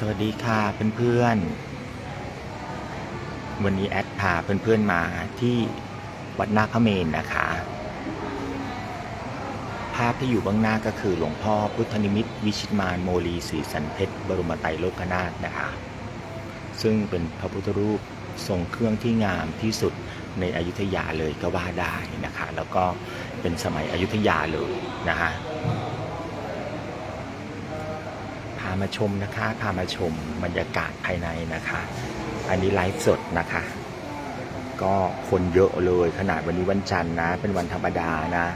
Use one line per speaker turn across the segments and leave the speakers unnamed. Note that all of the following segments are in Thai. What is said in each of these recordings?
สวัสดีค่ะเพื่อนๆ วันนี้แอดพาเพื่อนๆมาที่วัดนาคเมนนะคะ ภาพที่อยู่เบื้องหน้าก็คือหลวงพ่อพุทธนิมิตวิชิตมารโมลีศรีสันเพชรบรมไตรโลกนาถนะคะ ซึ่งเป็นพระพุทธรูปทรงเครื่องที่งามที่สุดในอยุธยาเลยก็ว่าได้นะคะ แล้วก็เป็นสมัยอยุธยาเลยนะคะามาชมนะคะ พามาชมบรรยากาศภายในนะคะ อันนี้ไลฟ์สดนะคะ ก็คนเยอะเลยขนาดวันนี้วันจันทร์นะ เป็นวันธรรมดานะ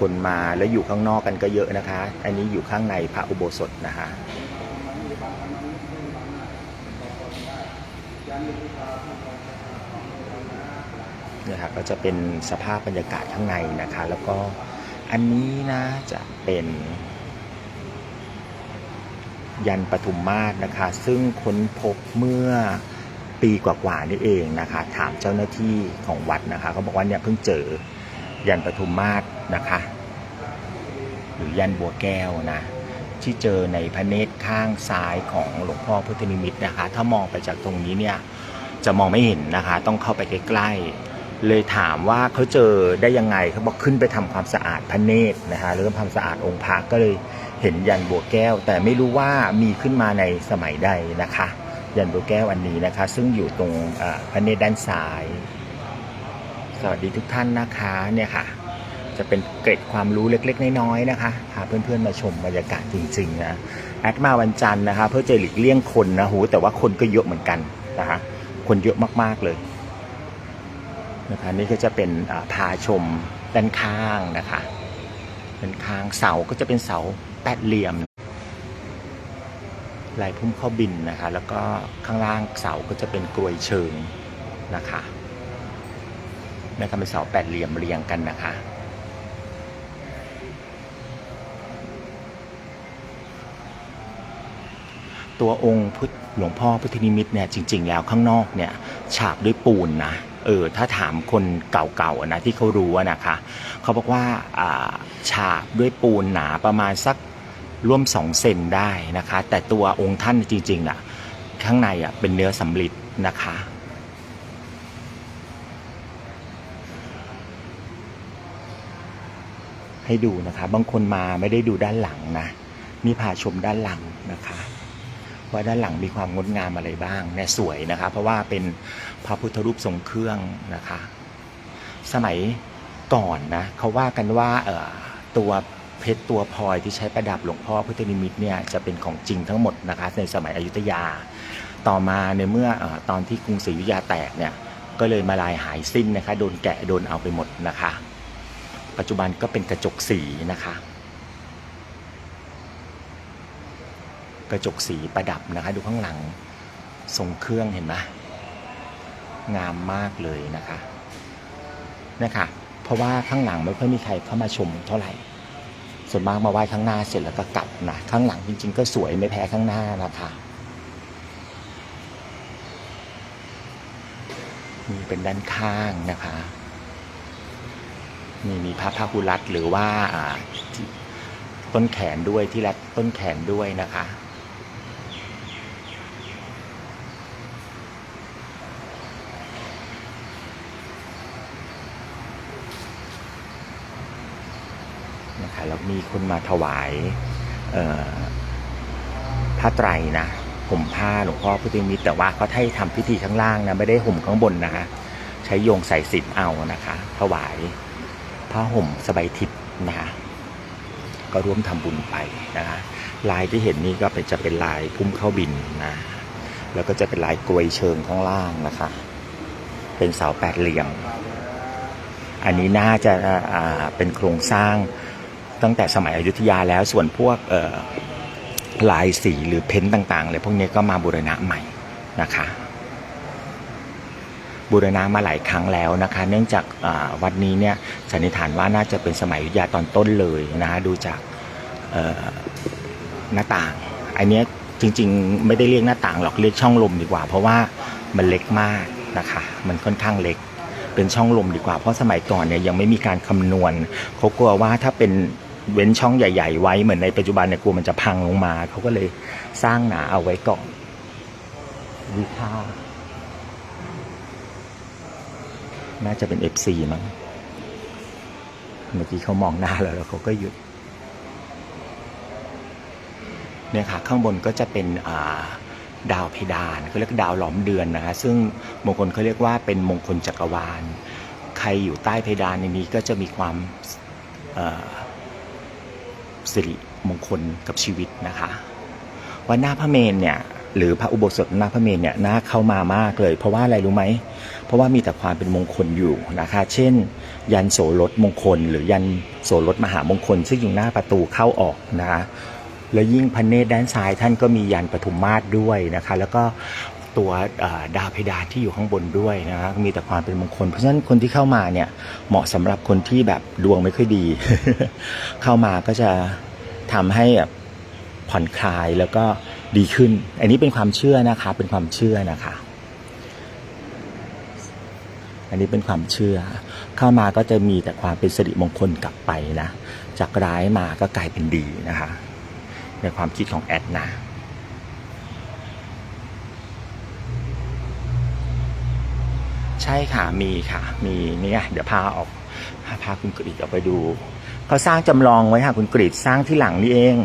คนมาแล้วอยู่ข้างนอกกันก็เยอะนะคะ อันนี้อยู่ข้างในพระอุโบสถนะคะนี่ครับก็จะเป็นสภาพบรรยากาศข้างในนะคะ แล้วก็อันนี้นะจะเป็น ยันปทุมมาศนะคะ ซึ่งค้นพบเมื่อปีกว่าๆนี่เองนะคะ ถามเจ้าหน้าที่ของวัดนะคะเขาบอกว่าเนี่ยเพิ่งเจอยันปทุมมาศนะคะ หรือยันบัวแก้วนะที่เจอในพระเนตรข้างซ้ายของหลวงพ่อพุทธนิมิตนะคะ ถ้ามองไปจากตรงนี้เนี่ยจะมองไม่เห็นนะคะ ต้องเข้าไปใกล้ๆ เลยถามว่าเขาเจอได้ยังไงเขาบอกขึ้นไปทำความสะอาดพระเนตรนะคะหรือทำความสะอาดองค์พระก็เลย เห็นยันบัวแก้ว แต่ไม่รู้ว่ามีขึ้นมาในสมัยใดนะคะ ยันบัวแก้วอันนี้นะคะ ซึ่งอยู่ตรงพระเนตรด้านซ้าย สวัสดีทุกท่านนะคะเนี่ยค่ะ จะเป็นเกร็ดความรู้เล็กๆ น้อยๆนะคะพาเพื่อนๆมาชมบรรยากาศจริงๆนะแอดมาวันจันทร์นะคะ เพื่อจะหลีกเลี่ยงคนนะหูแต่ว่าคนก็เยอะเหมือนกันนะคะคนเยอะมากๆเลยนะคะนี่ก็จะเป็นพาชมด้านข้างนะคะเป็นคางเสาก็จะเป็นเสา แปดเหลี่ยมลายพุ่มข้าบินนะคะ แล้วก็ข้างล่างเสาก็จะเป็นกลวยเชิงนะคะนะครับเป็นเสาแปดเหลี่ยมเรียงกันนะคะตัวองค์พุทหลวงพ่อพุทธนิมิตเนี่ยจริง ๆ แล้วข้างนอกเนี่ยฉาบด้วยปูนนะเออถ้าถามคนเก่าๆนะที่เขารู้นะคะ เขาบอกว่าฉาบด้วยปูนหนาประมาณสัก ร่วมสองเซนได้นะคะ แต่ตัวองค์ท่านจริงๆน่ะข้างในอะเป็นเนื้อสำลิดนะคะ ให้ดูนะคะ บางคนมาไม่ได้ดูด้านหลังนะ นี่พาชมด้านหลังนะคะ ว่าด้านหลังมีความงดงามอะไรบ้างเนี่ยสวยนะคะ เพราะว่าเป็นพระพุทธรูปทรงเครื่องนะคะ สมัยก่อนนะเขาว่ากันว่าเออตัว เพชรตัวพลอยที่ใช้ประดับหลวงพ่อพุทธนิมิตเนี่ยจะเป็นของจริงทั้งหมดนะคะในสมัยอยุธยา ต่อมาในเมื่ออตอนที่กรุงศรีอยุธยาแตกเนี่ยก็เลยมาลายหายสิ้นนะคะโดนแกะโดนเอาไปหมดนะคะ ปัจจุบันก็เป็นกระจกสีนะคะ กระจกสีประดับนะคะ ดูข้างหลังทรงเครื่องเห็นไหมงามมากเลยนะคะนะคะเพราะว่าข้างหลังไม่ค่อยมีใครเข้ามาชมเท่าไหร่ ส่วนมากมาไหว้ข้างหน้าเสร็จแล้วก็กลับนะข้างหลังจริง ๆ ก็สวยไม่แพ้ข้างหน้านะคะนี่เป็นด้านข้างนะคะนี่มีพระพาหุรัตหรือว่าต้นแขนด้วยที่รัดต้นแขนด้วยนะคะ นะคะ แล้วมีคนมาถวายผ้าไตรนะห่มผ้าหลวงพ่อพุทธมิตรแต่ว่าเขาให้ทำพิธีข้างล่างนะไม่ได้ห่มข้างบนนะคะ ใช้โยงใส่สินเอานะคะ ถวายผ้าห่มสบายทิพย์นะคะก็ร่วมทำบุญไปนะคะลายที่เห็นนี่ก็เป็นจะเป็นลายพุ่มเข้าบินนะแล้วก็จะเป็นลายกลวยเชิงข้างล่างนะคะ เป็นเสาแปดเหลี่ยม อันนี้น่าจะเป็นโครงสร้าง ตั้งแต่สมัยอยุธยาแล้วส่วนพวกลายสีหรือเพ้นท์ต่างๆเลยพวกนี้ก็มาบูรณะใหม่นะคะบูรณะมาหลายครั้งแล้วนะคะ เนื่องจากวัดนี้เนี่ยสันนิษฐานว่าน่าจะเป็นสมัยอยุธยาตอนต้นเลยนะคะดูจากหน้าต่าง อันนี้จริงๆ ไม่ได้เรียกหน้าต่างหรอกเรียกช่องลมดีกว่า เพราะว่ามันเล็กมากนะคะ มันค่อนข้างเล็กเป็นช่องลมดีกว่า เพราะสมัยก่อนเนี่ยยังไม่มีการคำนวณเขากลัวว่าถ้าเป็น เว้นช่องใหญ่ ๆ ไว้เหมือนในปัจจุบันเนี่ยกลัวมันจะพังลงมา เขาก็เลยสร้างหนาเอาไว้ก่อนวิค่าน่าจะเป็น FC มั้งเมื่อกี้เขามองหน้าเราแล้วเขาก็หยุดเนี่ยค่ะข้างบนก็จะเป็นาดาวเพดานเขาเรียกดาวหลอมเดือนนะคะซึ่งมงคลเขาเรียกว่าเป็นมงคลจักรวาล ใครอยู่ใต้เพดานในนี้ก็จะมีความ สิริมงคลกับชีวิตนะคะวันหน้าพระเมนเนี่ยหรือพระอุโบสถหน้าพระเมนเนี่ยน่าเข้ามามากเลย เพราะว่าอะไรรู้ไหมเพราะว่ามีแต่ความเป็นมงคลอยู่นะคะ เช่น ยันโสรถมงคล หรือยันโสรถมหามงคล ซึ่งอยู่หน้าประตูเข้าออกนะคะแล้วยิ่งพระเนตรด้านซ้ายท่านก็มียันปฐุมมาศด้วยนะคะ แล้วก็ ตัวดาวเพดานที่อยู่ข้างบนด้วยนะคะมีแต่ความเป็นมงคล เพราะฉะนั้นคนที่เข้ามาเนี่ยเหมาะสำหรับคนที่แบบดวงไม่ค่อยดี เข้ามาก็จะทำให้แบบผ่อนคลายแล้วก็ดีขึ้น อันนี้เป็นความเชื่อนะคะ เป็นความเชื่อนะคะ อันนี้เป็นความเชื่อ เข้ามาก็จะมีแต่ความเป็นสิริมงคลกลับไปนะ จากร้ายมาก็กลายเป็นดีนะคะ ในความคิดของแอดนะ ใช่ค่ะมีค่ะ มีเนี่ยเดี๋ยวพาออกพาคุณกรีดออกไปดูเขาสร้างจำลองไว้ค่ะ คุณกรีดสร้างที่หลังนี่เอง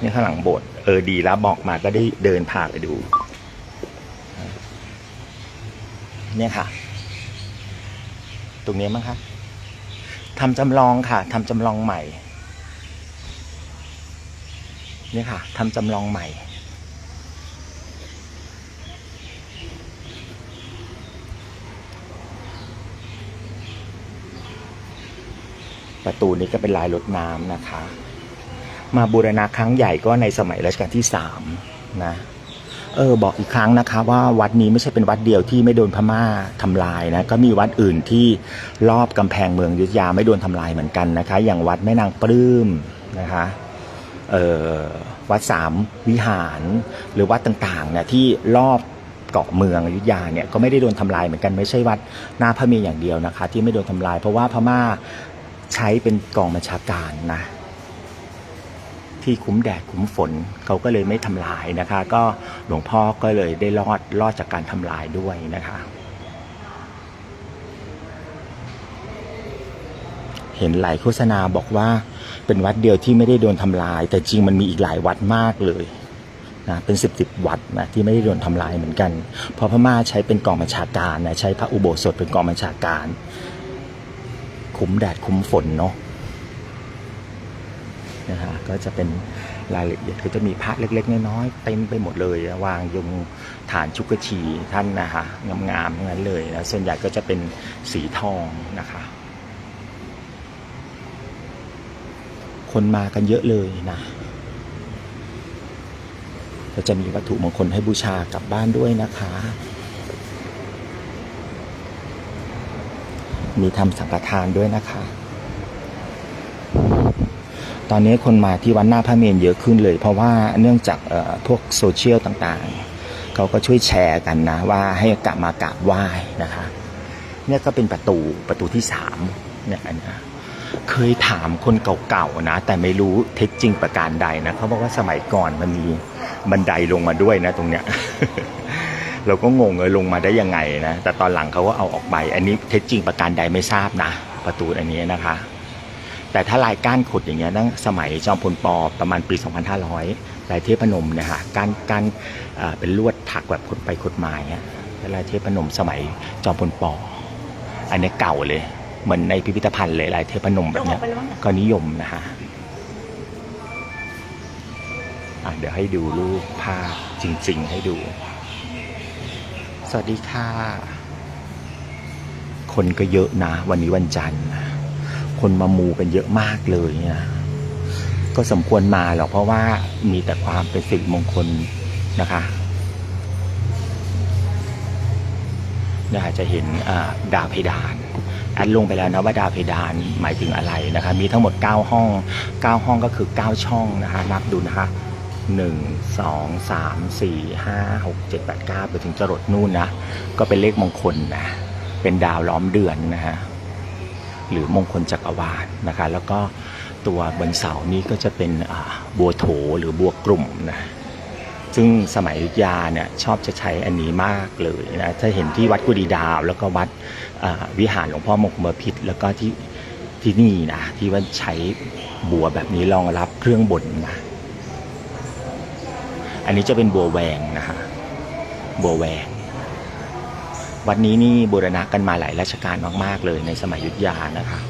นี่ข้างหลังโบสถ์เออดีแล้วบอกมาก็ได้เดินพาไปดู เนี่ยค่ะ ตรงนี้มั้งคะทำจำลองค่ะทำจำลองใหม่ เนี่ยค่ะทำจำลองใหม่ ประตูนี้ก็เป็นลายรถน้ำนะคะ มาบูรณะครั้งใหญ่ก็ในสมัยรัชกาลที่สามนะเออบอกอีกครั้งนะคะ ว่าวัดนี้ไม่ใช่เป็นวัดเดียวที่ไม่โดนพม่าทำลายนะก็มีวัดอื่นที่รอบกำแพงเมืองยุธยาไม่โดนทำลายเหมือนกันนะคะ อย่างวัดแม่นางปลื้มนะคะเออวัดสามวิหารหรือวัดต่างๆเนี่ยที่รอบเกาะเมืองอยุธยาเนี่ยก็ไม่ได้โดนทำลายเหมือนกันไม่ใช่วัดหน้าพระเมรุอย่างเดียวนะคะ ที่ไม่โดนทำลาย เพราะว่าพม่า ใช้เป็นกองบัญชาการนะ ที่คุ้มแดดคุ้มฝนเขาก็เลยไม่ทำลายนะคะ ก็หลวงพ่อก็เลยได้รอดรอดจากการทำลายด้วยนะคะ เห็นหลายโฆษณาบอกว่าเป็นวัดเดียวที่ไม่ได้โดนทำลาย แต่จริงมันมีอีกหลายวัดมากเลยนะเป็นสิบสิบวัดนะที่ไม่ได้โดนทำลายเหมือนกัน เพราะพม่าใช้เป็นกองบัญชาการนะใช้พระอุโบสถเป็นกองบัญชาการ คุ้มแดดคุ้มฝนเนาะนะฮะก็จะเป็นรายละเอียดก็จะมีพระเล็ก ๆ น้อยๆเต็มไปหมดเลยวางยงฐานชุกชีท่านนะฮะงามๆงนั้นเลยนะส่วนใหญ่ก็จะเป็นสีทองนะคะ คนมากันเยอะเลยนะก็จะมีวัตถุมงคลให้บูชากลับบ้านด้วยนะคะ มีทำสังฆทานด้วยนะคะ ตอนนี้คนมาที่วัดหน้าพระเมรุเยอะขึ้นเลย เพราะว่าเนื่องจากพวกโซเชียลต่างๆ เขาก็ช่วยแชร์กันนะ ว่าให้กลับมากราบไหว้นะคะ เนี่ยก็เป็นประตูประตูที่สามเนี่ยอันนี้เคยถามคนเก่าๆนะ แต่ไม่รู้เท็จจริงประการใดนะเขาบอกว่าสมัยก่อนมันมีบันไดลงมาด้วยนะตรงเนี้ย เราก็งงเลยลงมาได้ยังไงนะ แต่ตอนหลังเขาก็เอาออกไป อันนี้เท็จจริงประการใดไม่ทราบนะ ประตูอันนี้นะคะ แต่ถ้าลายก้านขุดอย่างเงี้ยตั้งสมัยจอมพลปอประมาณปี 2500ลายเทพนมเนี่ยฮะก้านก้านเอ่อเป็นลวดถักแบบขุดไปขุดมาเงี้ยลายเทพนมสมัยจอมพลปอ อันนี้เก่าเลยเหมือนในพิพิธภัณฑ์เลยลายเทพนมแบบเนี้ยก็นิยมนะฮะอะเดี๋ยวให้ดูรูปภาพจริง ๆ ให้ดู สวัสดีค่ะ คนก็เยอะนะ วันนี้วันจันทร์คนมามูกันเยอะมากเลยนะก็สมควรมาหรอกเพราะว่ามีแต่ความเป็นสิริมงคลนะคะเนี่ยจะเห็นดาวเพดานแอดลงไปแล้วนะว่าดาวเพดานหมายถึงอะไรนะคะ มีทั้งหมด 9 ห้อง 9 ห้องก็คือ 9 ช่องนะคะ นับดูนะคะ หนึ่งสองสามสี่ห้าหกเจ็ดแปดเก้าไปถึงจรดนู่นนะ ก็เป็นเลขมงคลนะ เป็นดาวล้อมเดือนนะฮะ หรือมงคลจักรวาลนะคะ แล้วก็ตัวบนเสานี้ก็จะเป็นบัวโถหรือบัวกลุ่มนะ ซึ่งสมัยยุธยาเนี่ยชอบจะใช้อันนี้มากเลยนะ ถ้าเห็นที่วัดกุดีดาว แล้วก็วัดวิหารหลวงพ่อมงคลบพิษแล้วก็ที่ที่นี่นะที่ว่าใช้บัวแบบนี้รองรับเครื่องบนนะ อันนี้จะเป็นบัวแหวงนะคะบัวแหวง วัดนี้นี่บูรณะกันมาหลายราชการมาก ๆ เลยในสมัยยุทธยานะคะ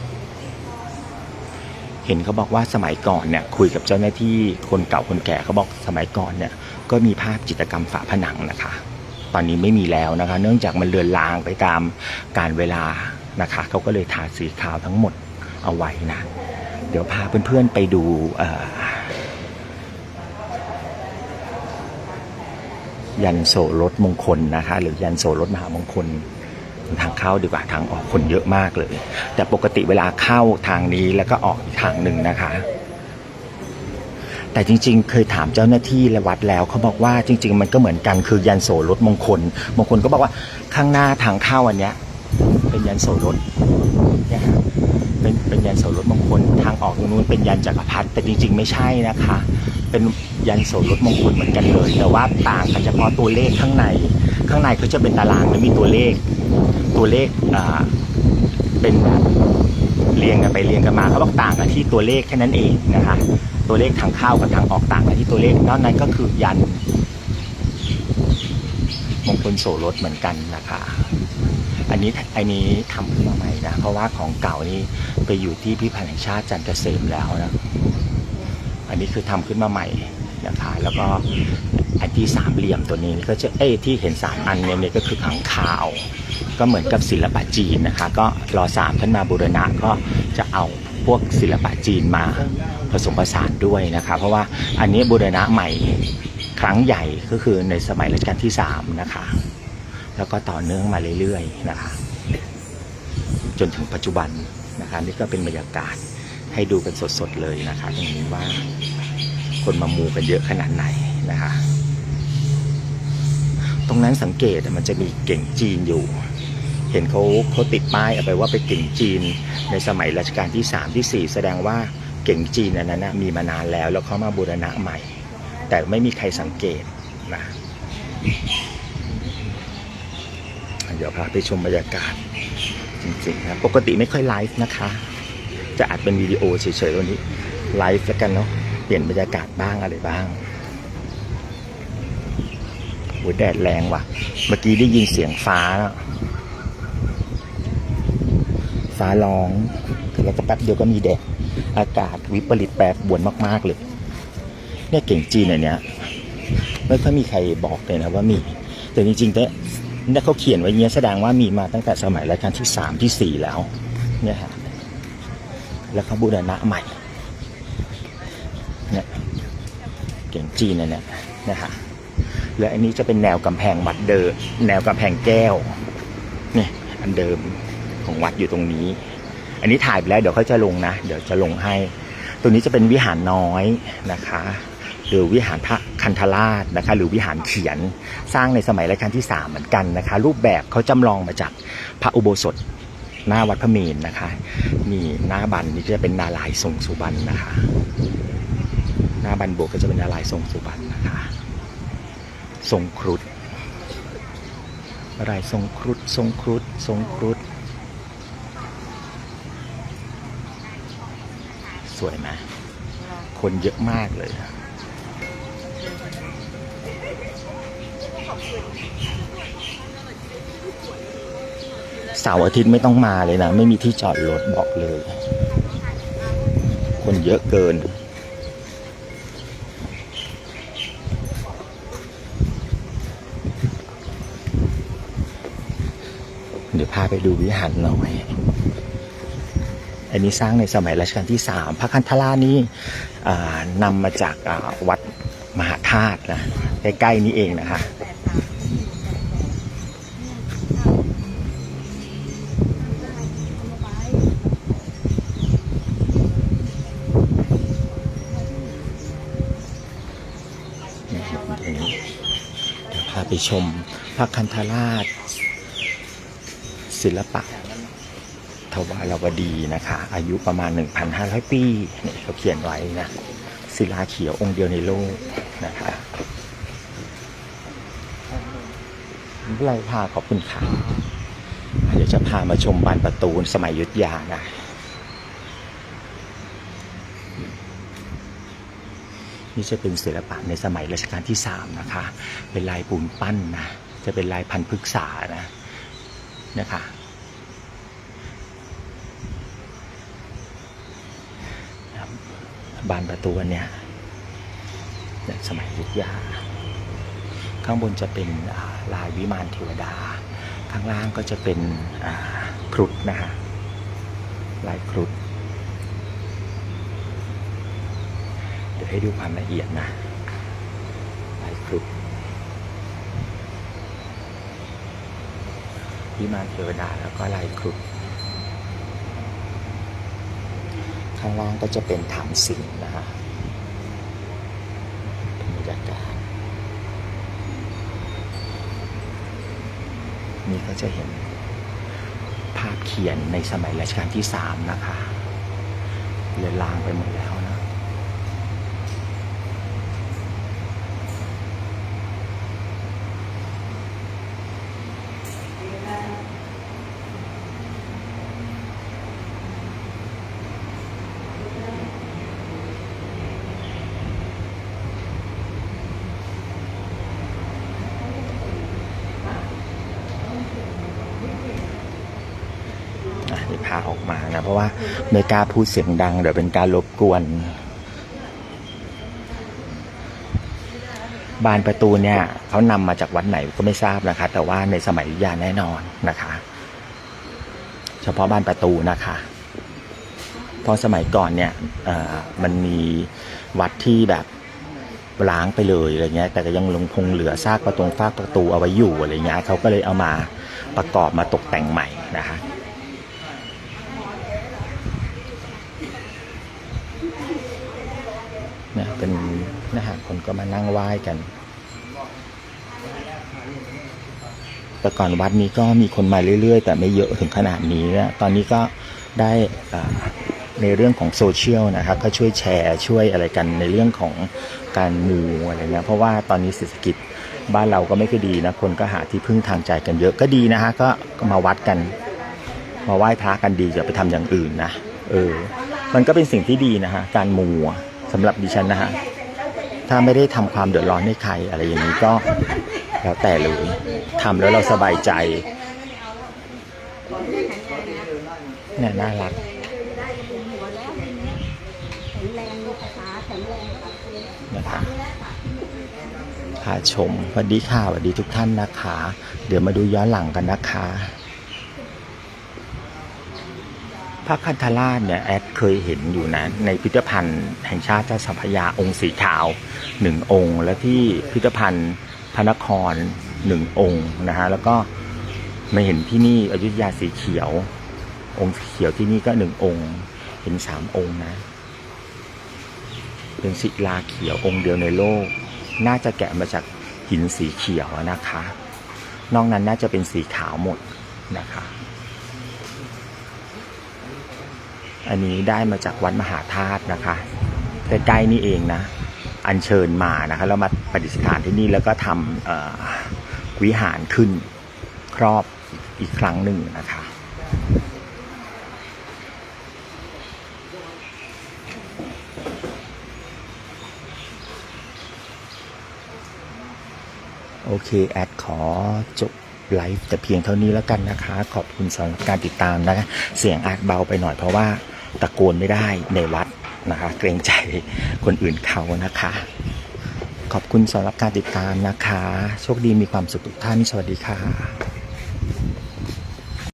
เห็นเขาบอกว่าสมัยก่อนเนี่ยคุยกับเจ้าหน้าที่คนเก่าคนแก่เขาบอกสมัยก่อนเนี่ยก็มีภาพจิตรกรรมฝาผนังนะคะ ตอนนี้ไม่มีแล้วนะคะ เนื่องจากมันเลือนลางไปตามการเวลานะคะเขาก็เลยทาสีขาวทั้งหมดเอาไว้นะ เดี๋ยวพาเพื่อนๆไปดูเอ่อ ยันโสรถมงคลนะคะ หรือยันโสรถมหามงคลทางเข้าดีกว่าทางออกคนเยอะมากเลย แต่ปกติเวลาเข้าทางนี้แล้วก็ออกอีกทางหนึ่งนะคะ แต่จริง ๆ เคยถามเจ้าหน้าที่และวัดแล้วเขาบอกว่าจริง ๆ มันก็เหมือนกันคือยันโสรถมงคลมงคลก็บอกว่าข้างหน้าทางเข้าอันเนี้ย เป็นยันโสรถเนี่ยเป็นเป็นยันโสรถมงคลทางออกตรงนู้นเป็นยันจักรพรรดิแต่จริง ๆ ไม่ใช่นะคะ เป็นยันโสรถมงคลเหมือนกันเลย แต่ว่าต่างกันเฉพาะตัวเลขข้างใน ข้างในเขาจะเป็นตารางแล้วมีตัวเลข ตัวเลขอ่าเป็นเรียงกันไปเรียงกันมาเขาบอกต่างกันที่ตัวเลขแค่นั้นเองนะคะตัวเลขทางเข้ากับทางออกต่างกันที่ตัวเลขนอกนั้นก็คือยันมงคลโสรถเหมือนกันนะคะ อันนี้อันนี้ทำขึ้นมาใหม่นะ เพราะว่าของเก่านี่ไปอยู่ที่พิพิธภัณฑ์แห่งชาติจันทร์เกษมแล้วนะ อันนี้คือทำขึ้นมาใหม่นะคะแล้วก็อันที่สามเหลี่ยมตัวนี้ก็จะเอ้ที่เห็นสามอันเนี่ยก็คือขังขาว ก็เหมือนกับศิลปะจีนนะคะ ก็รอสามท่านมาบูรณะก็จะเอาพวกศิลปะจีนมาผสมผสานด้วยนะคะเพราะว่าอันนี้บูรณะใหม่ครั้งใหญ่ก็คือในสมัยรัชกาลที่สามนะคะ แล้วก็ต่อเนื่องมาเรื่อยๆนะคะ จนถึงปัจจุบันนะคะนี่ก็เป็นบรรยากาศ ให้ดูกันสดๆเลยนะคะตรงนี้ว่าคนมามูกันเยอะขนาดไหนนะคะ ตรงนั้นสังเกตมันจะมีเก่งจีนอยู่ เห็นเขาเขาติดป้ายเอาไปว่าเป็นเก่งจีนในสมัยรัชกาลที่ 3 ที่ 4 แสดงว่าเก่งจีนอันนั้นนะมีมานานแล้วแล้วเขามาบูรณะใหม่ แต่ไม่มีใครสังเกตนะเดี๋ยวพาไปชมบรรยากาศจริงๆนะปกติไม่ค่อยไลฟ์นะคะ จะอัดเป็นวิดีโอเฉยๆวันนี้ไลฟ์แล้วกันเนาะเปลี่ยนบรรยากาศบ้างอะไรบ้างโอ้ยแดดแรงว่ะ เมื่อกี้ได้ยินเสียงฟ้า ฟ้าร้องแล้วก็แป๊บเดียวก็มีแดด อากาศวิปริตแปรปรวนมาก ๆ เลย เนี่ยเก่งจีนอันเนี้ยไม่ค่อยมีใครบอกเลยนะว่ามี แต่จริงๆเนี่เนี่ยเขาเขียนไว้เนี้ยแสดงว่ามีมาตั้งแต่สมัยรัชกาลที่สามที่สี่แล้ว เนี่ยฮะ แล้วเขาบูรณะใหม่เนี่ยเก่งจีนอันเนี้ยนะฮะและอันนี้จะเป็นแนวกำแพงวัดเดิมแนวกำแพงแก้วเนี่ยอันเดิมของวัดอยู่ตรงนี้ อันนี้ถ่ายไปแล้วเดี๋ยวเขาจะลงนะ เดี๋ยวจะลงให้ ตัวนี้จะเป็นวิหารน้อยนะคะหรือวิหารพระคันธราชนะคะหรือวิหารเขียนสร้างในสมัยรัชกาลที่สามเหมือนกันนะคะ รูปแบบเขาจำลองมาจากพระอุโบสถ หน้าวัดพระเมรุนะคะนี่หน้าบันนี่จะเป็นนาลายทรงสุบรรณนะคะ หน้าบันโบกก็จะเป็นนาลายทรงสุบรรณนะคะทรงครุฑอะไรทรงครุฑทรงครุฑทรงครุฑสวยไหมคนเยอะมากเลย เสาร์อาทิตย์ไม่ต้องมาเลยนะ ไม่มีที่จอดรถบอกเลย คนเยอะเกิน เดี๋ยวพาไปดูวิหารหน่อยอันนี้สร้างในสมัยรัชกาลที่สามพระคันธรานี้นำมาจากวัดมหาธาตุนะใกล้ๆนี้เองนะคะ ไปชมพระคันธราช ศิลปะทวารวดีนะคะ อายุประมาณ 1,500 ปีเนี่ยเขาเขียนไว้นะศิลาเขียวองค์เดียวในโลกนะคะไรพาขอบคุณค่ะเดี๋ยวจะพามาชมบานประตูสมัยยุทธยานะ นี่จะเป็นศิลปะในสมัยรัชกาลที่สามนะคะ เป็นลายปูนปั้นนะ จะเป็นลายพันธุ์พฤกษานะนะคะบานประตูเนี่ยเนี่ยสมัยยุทธยา ข้างบนจะเป็นลายวิมานเทวดา ข้างล่างก็จะเป็นครุฑนะฮะลายครุฑเดี๋ยว ให้ดูความละเอียดนะลายครุฑวิมานเทวดาแล้วก็ลายครุฑข้างล่างก็จะเป็นฐานสิงห์นะฮะบรรยากาศนี่ก็จะเห็นภาพเขียนในสมัยรัชกาลที่สามนะคะเลือนลางไปหมดแล้วนะ อะนี่พาออกมานะ เพ ราะว่าไม่กล้าพูดเสียงดัง เดี๋ยวเป็นการรบกวน บานประตูเนี่ยเขานำมาจากวัดไหนก็ไม่ทราบนะคะ แต่ว่าในสมัยอยุธยาแน่นอนนะคะ เฉพาะบานประตูนะคะเพราะสมัยก่อนเนี่ยมันมีวัดที่แบบล้างไปเลยอะไรเงี้ย แต่ก็ยังลงคงเหลือซากประตูฟากประตูเอาไว้อยู่อะไรเงี้ยเขาก็เลยเอามาประกอบมาตกแต่งใหม่นะคะ เนี่ยเป็นนะฮะคน ก็มานั่งไหว้กัน แต่ก่อนวัดนี้ก็มีคนมาเรื่อย ๆ แต่ไม่เยอะถึงขนาดนี้นะตอนนี้ก็ได้ในเรื่องของโซเชียลนะครับก็ช่วยแชร์ช่วยอะไรกันในเรื่องของการมูอะไรเงี้ยเพราะว่าตอนนี้เศรษฐกิจบ้านเราก็ไม่ค่อยดีนะคนก็หาที่พึ่งทางใจกันเยอะก็ดีนะฮะก็มาวัดกัน มาไหว้พระกันดีอย่าไปทำอย่างอื่นนะเออมันก็เป็นสิ่งที่ดีนะฮะการมูอะสำหรับดิฉันนะฮะ ถ้าไม่ได้ทำความเดือดร้อนให้ใครอะไรอย่างนี้ก็แล้วแต่เลยทำแล้วเราสบายใจเนี่ยน่ารัก
ได้กระปุกหัวแล้วทีเนี้ยแข็งแรงมีภาษาแข็งแรง
นะคะชมสวัสดีค่ะสวัสดีทุกท่านนะคะ เดี๋ยวมาดูย้อนหลังกันนะคะ พ ระคันธราชเนี่ยแอดเคยเห็นอยู่นะในพิพิธภัณฑ์แห่งชาติเจ้าสัมพยาองค์สีขาวหนึ่งองค์ และที่พิพิธภัณฑ์พระนครหนึ่งองค์นะฮะแล้วก็มาเห็นที่นี่อยุธยาสีเขียว องค์เขียวที่นี่ก็หนึ่งองค์ เห็นสามองค์นะ เป็นศิลาเขียวองค์เดียวในโลก น่าจะแกะมาจากหินสีเขียวนะคะ นอกนั้นน่าจะเป็นสีขาวหมดนะคะ อันนี้ได้มาจากวัดมหาธาตุนะคะใกล้ๆนี่เองนะ อัญเชิญมานะคะแล้วมาประดิษฐานที่นี่แล้วก็ทำวิหารขึ้นครอบอีกครั้งหนึ่งนะคะโอเค แอดขอจบไลฟ์แต่เพียงเท่านี้แล้วกันนะคะ ขอบคุณสำหรับการติดตามนะคะเสียงอาจเบาไปหน่อยเพราะว่า ตะโกนไม่ได้ในวัดนะคะ เกรงใจคนอื่นเขานะคะ ขอบคุณสำหรับการติดตามนะคะ โชคดีมีความสุขทุกท่าน สวัสดีค่ะ